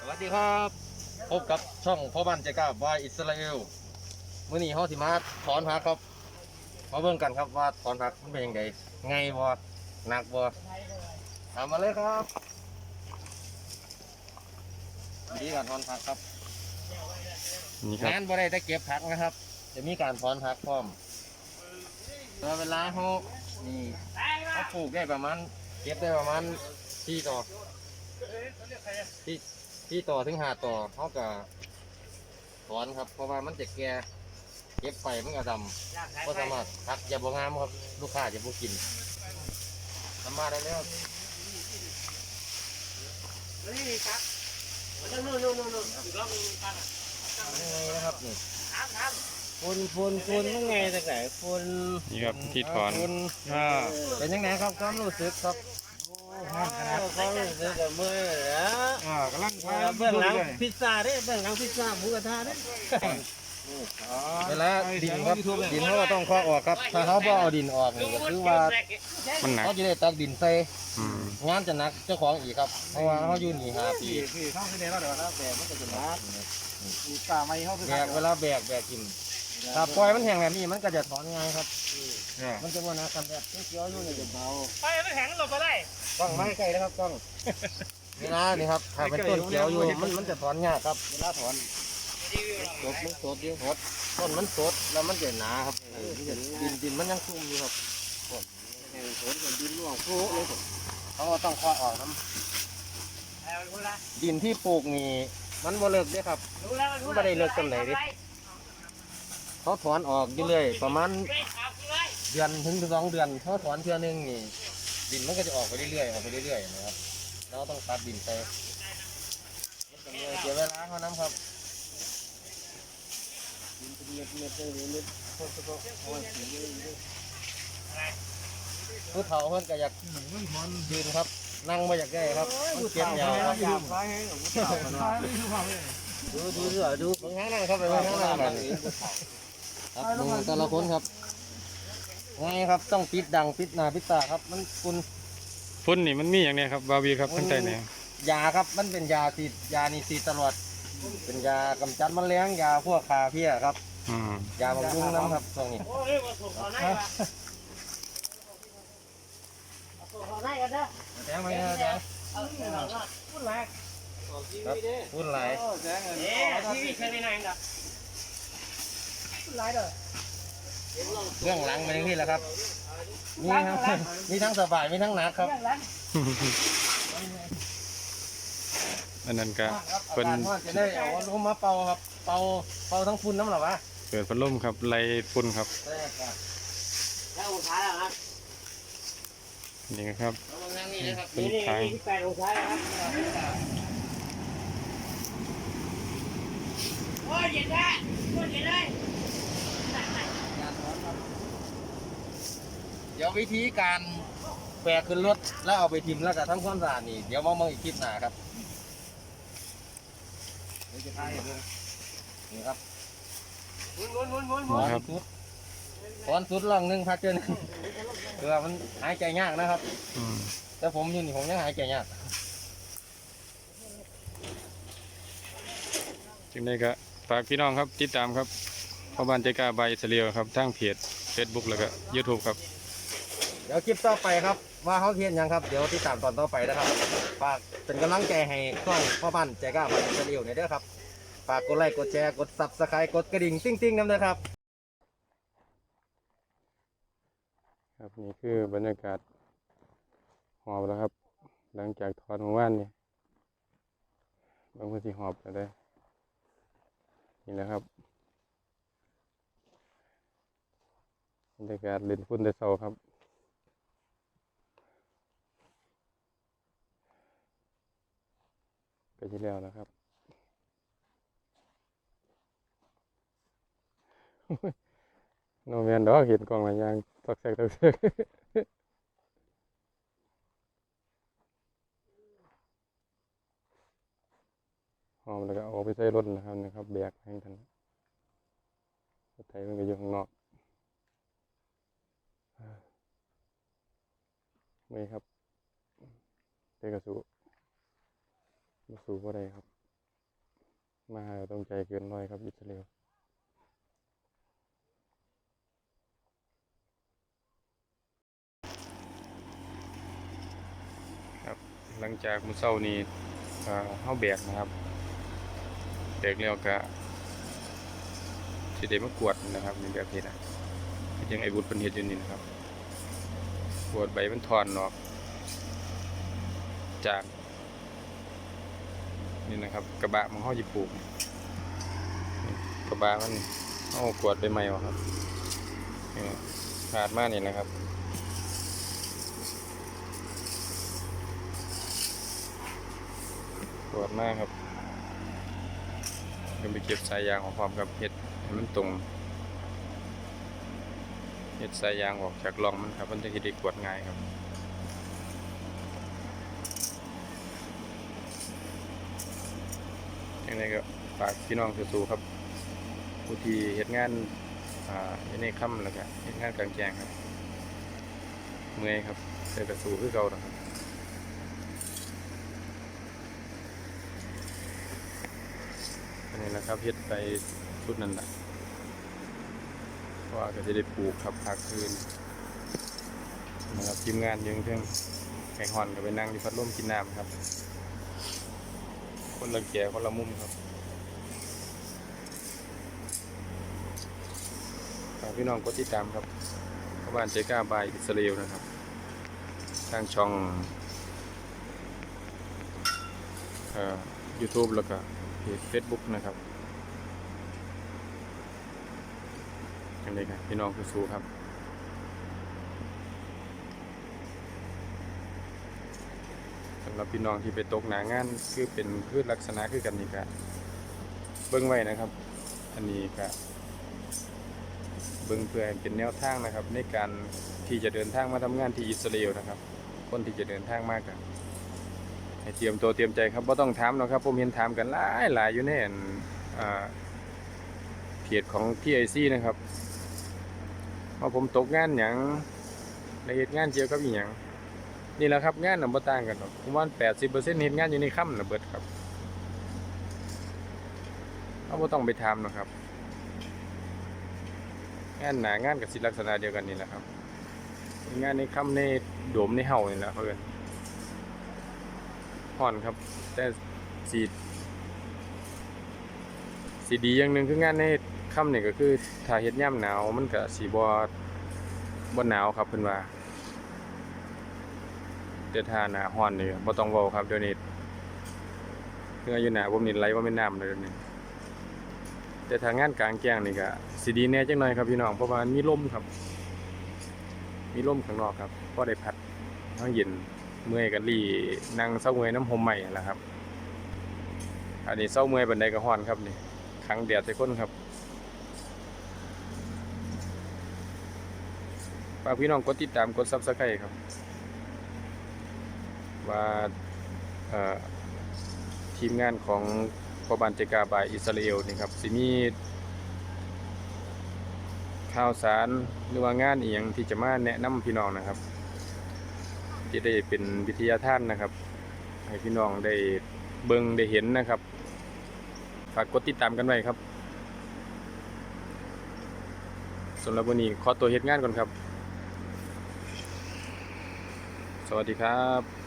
สวัสดีครับ พบกับช่องพ่อบ้านใจกล้าบายอิสราเอลมื้อนี้เฮาสิมาถอนผักครับมาเบิ่งกันครับว่าถอนผักมันเป็นยังไงไงบ่หนักบ่ตามมาเลยครับดีการถอนผักครับนี่ครับงานบ่ได้แต่เก็บผักนะครับ จะมีการถอนผักพร้อมแล้วเวลาเฮานี่เขาปลูกได้ประมาณเก็บได้ประมาณที่ต่อที่ ที่ต่อถึงหาต่อเขาก็ถอนครับ เพราะว่ามันจะแก่เก็บไปมันก็ดำก็สามารถผักจะบ่งามครับลูกค้าจะบ่กินทำมาได้แล้วนี่ครับนู่นนู่นนู่นนู่นลองฟังยังไงนะครับนี่ถามถามฝุ่นฝุ่นฝุ่นยังไงจากไหนฝุ่นนี่ครับที่ถอนฝุ่นอ่าเป็นยังไงครับความรู้สึกครับ ความรู้สึกกับมือเหรออ่ากำลังเบื้องหลังพิซซ่าเด้เบื้องหลังพิซซ่าหมูกระทะเด้เวลาดินครับดินเขาก็ต้องเคาะออกครับ ถ้าเขาบ่เอาดินออกนี่ก็คือว่ามันหนักเขาจะได้ตักดินใส่อืมงานจะหนักเจ้าของอีกครับเพราะว่าเขาอยู่นี่ห้าปีคือเข้าไปในรถเดี๋ยวนะแต่มันก็จะหนักมีป่าไม้เข้าไปแบกเวลาแบกแบกกิน ถ้าปล่อยมันแห้งแบบนี้มันก็จะถอนง่ายครับ มันจะว่านะครับแบบเขียวๆอยู่นี่จะเบาไปไม่แข็งหลบมาได้ต้องไม้ใกล้นะครับต้องเวลานี่ครับถ้าเป็นต้นเขียวอยู่มันมันจะถอนยากครับเวลาถอนสดมันสดอยู่สดต้นมันสดแล้วมันจะหนาครับเออมันจะดินดินมันยังชุ่มอยู่ครับต้นแห้งสดกับดินร่วงโผล่เลยผมเขาก็ต้องเคาะออกน้เอารู้ละำดินที่ปลูกนี่มันบ่เลิกเด้ครับรู้แล้วรู้ไม่ได้เลิกกันไหนดิ เขาถอนออกอยู่เรื่อยประมาณเดือนถึงสองเดือนเขาถอนเทื่อนึงนี่ดินมันก็จะออกไปเรื่อยๆออกไปเรื่อยๆนะครับเราต้องตัดดินไปมันก็เลยเสียเวลาเขาน้ำครับดินเป็นเม็ดเม็ดเลยเม็ดโคตรโคตรโคตรสีเลยผู้เฒ่าเพิ่นก็อยากยืนครับ นั่งไม่อยากได้ครับมันเก็บยาวครับดูดูดูดูเบิ่งข้างนั่งครับไปเบิ่งข้างนั่งกัน ครับดูแต่ละคนครับไงครับต้องปิดดังปิดหน้าปิดตาครับ มันคุณฝุ่นนี่มันมีอย่างเนี้ยครับบาวีครับข้างใต้เนี่ยยาครับมันเป็นยาติดยานี่ติดตลอด เป็นยากำจัดแมลงยาพวกคาเพี้ยครับอืมยาบำรุงน้ำครับตรงนี้โอ้ยมาส่งขอได้ปะส่งขอได้กันเด้อแจ้งไหมครับแจ้งเอาพูดแรงครับพูดหลายเอ๊ะทีวีเคยไปไหนกันพู ดไรเด้อเรื่องหลังเป็นอย่างนี้แหละครับ มีครับมีทั้งสบายมีทั้งหนักครับเรื่องนั้นอันนั้นก็ครับอาเป็นจารย์ว่าจะได้เอาลมมาเป่าครับ เป่าเป่าทั้งฝุ่นน้ำหรอวะเปิดพัดลมครับไล่ฝุ่นครับได้ครับแล้วองศาแล้วครับนี่ครับเอามานั่งนี่เลยครับเป็นนี่ทางนี่แปดองศาแล้วครับโอ้ยเย็นได้โอ้ยเย็นได้ ดี๋ยววิธีการแบกขึ้นรถแล้วเอาไปทิมแล้วก็ทำความสะอาดนี่เดี๋ยวมองมองอีกคลิปหน้าครับเดี๋ยวจะถ่ายให้ดูนี่ครับหมุนหมุนหมุนหมุนหถมุอนนสุดถอนสุดลองหนึงพักเจอหนึงคือว่ามันหายใจยากนะครับ อืมแต่ผมอยู่นี่ผมยังหายใจยาก จึงได้ก็ฝากพี่น้องครับติดตามครับพ่อบ้านใจกล้าใบเสลียวครับทั้งเพจ Facebook แล้วก็ YouTube ครับ เดี๋ยวคลิปต่อไปครับ ว่าเขาเทียนยังครับ เดี๋ยวติดตามตอนต่อไปนะครับ ฝากเป็นกำลังใจให้ช่องพ่อบ้านใจกล้ามาเฉลียวหน่ยเด้อครับ ฝากกดไลค์กดแชร์กดซับสไครต์กดกระดิ่งติ้งติ้งๆน้ำเด้อครับ ครับนี่คือบรรยากาศหอบแล้วครับ หลังจากถอนเมื่อวานเนี่ยบางคนสิหอบแล้วได้นี่แหละครับบรรยากาศเล่นฝุ่นแต่เช้าครับ ปที่แล้วนะครับ โนแมนดอกเห็นกล่องหลายอย่างตอกแซกตอกแซกหอมแล้วก็เอาไปใส่รถนะครับนะครับแบกให้ทันรถไถมันก็อยู่ข้างนอกไม่ครับเตกระสู มาสูบ่ได้ครับ มาต้องใจเกินร้อยครับอิสราเอลครับหลังจากมื้อเช้านี้เอ่เฮาแบกนะครับแบกแล้วก็สิได้มากวดนะครับในแบบนี้นะยังไอ้บุญเพิ่นเฮ็ดอยู่นี่นะครับกวดใบมันถอนออกจาก นี่นะครับ กระบะมันเฮาสิปลูกนี่กระบะมันเฮากวดไม้ออกครับนี่ขาดมากนี่นะครับกวดมากครับเดี๋ยวไปเก็บสายยางของความกับเห็ดให้มันตรงเห็ดสายยางออกจากร่องมันครับ มันจะเห็ดได้กวดง่ายครับ ยังไงก็ฝากพี่น้องสู้ๆครับ ผู้ที่เฮ็ดงานอ่าอยู่ในค่ำแล้วก็เฮ็ดงานกลางแจ้งครับ เมื่อยครับแต่ก็สู้คือเก่านะครับอันนี้นะครับเฮ็ดไปชุดนั้นแหละเพราะว่าก็จะได้ปลูกครับพักคืนนะครับทีมงานยังเพิ่งแข่งฮอนก็ไปนั่งอยู่พัดลมกินน้ำครับ คนละแก่คนละมุมครับฝากพี่น้องกดติดตามครับเข้าบ้านเจก้าบายอิสราเอลนะครับ ทางช่องเอ่อ YouTube แล้วก็เพจ Facebook นะครับกันเลยครับพี่น้องสู้ๆครับำหรับพี่น้องที่ไปตกหนางานคือเป็นพืชลักษณะคือกันนี่ก็เบิ้งไว้นะครับ อันนี้ก็เบิ้งเพื่อเป็นแนวทางนะครับ ในการที่จะเดินทางมาทำงานที่อิสราเอลนะครับ คนที่จะเดินทางมากกันให้เตรียมตัวเตรียมใจครับว่าต้องถามหรอกครับผมเห็นถามกันหลายหลายอยู่ในอันอ่าเพจของ PIC นะครับว่าผมตกงานหยังในเหตุงานเกี่ยวกับอีหยัง นี่แหละครับงานน่ะบ่ต่างกันหรอกผมว่าแปดสิบเปอร์เซ็นต์เห็นงานอยู่ในค่ำน่ะเบิดครับเราบ่ต้องไปทำหรอกครับ งานหนางานกับสิลักษณะเดียวกันนี่แหละครับ งานในค่ำในโดมในเฮานี่แหละเพิ่อนห่อนครับ แต่สีสีดีอย่างหนึ่งคืองานในค่ำนี่ก็คือถ้าเฮ็ดยามหนาวมันก็สิบ่บ่หนาวครับเพิ่นว่า แต่ถ้าหนาฮ้อนนี่บ่ต้องเว้าครับเดี๋ยวนี้เหงื่ออยู่หนาผมนี่ไหลบ่แม่น้ำเลยเดี๋ยวนี้แต่ถ้างานกลางแจ้งนี่ก็สิดีแน่จังหน่อยครับพี่น้องเพราะว่ามีลมครับ มีลมข้างนอกครับพอได้พัดเฮาเย็นเมื่อยก็ลี่นั่งเซาเมื่อยน้ำห่มใหม่แหละครับ อันนี้เซาเมื่อยบันไดก็ฮ้อนครับนี่ขังแดดใส่คนครับฝากพี่น้องกดติดตามกด Subscribe ครับ ว่าทีมงานของพอบานเจกาบายอิสราเอลนี่ครับสิมีข่าวสารหรือว่างานอียงที่จะมาแนะนำพี่น้องนะครับที่ได้เป็นวิทยาท่านนะครับ ให้พี่น้องได้เบิ่งได้เห็นนะครับฝากกดติดตามกันไว้ครับสำหรับวันนี้ขอตัวเฮ็ดงานก่อนครับ สวัสดีครับ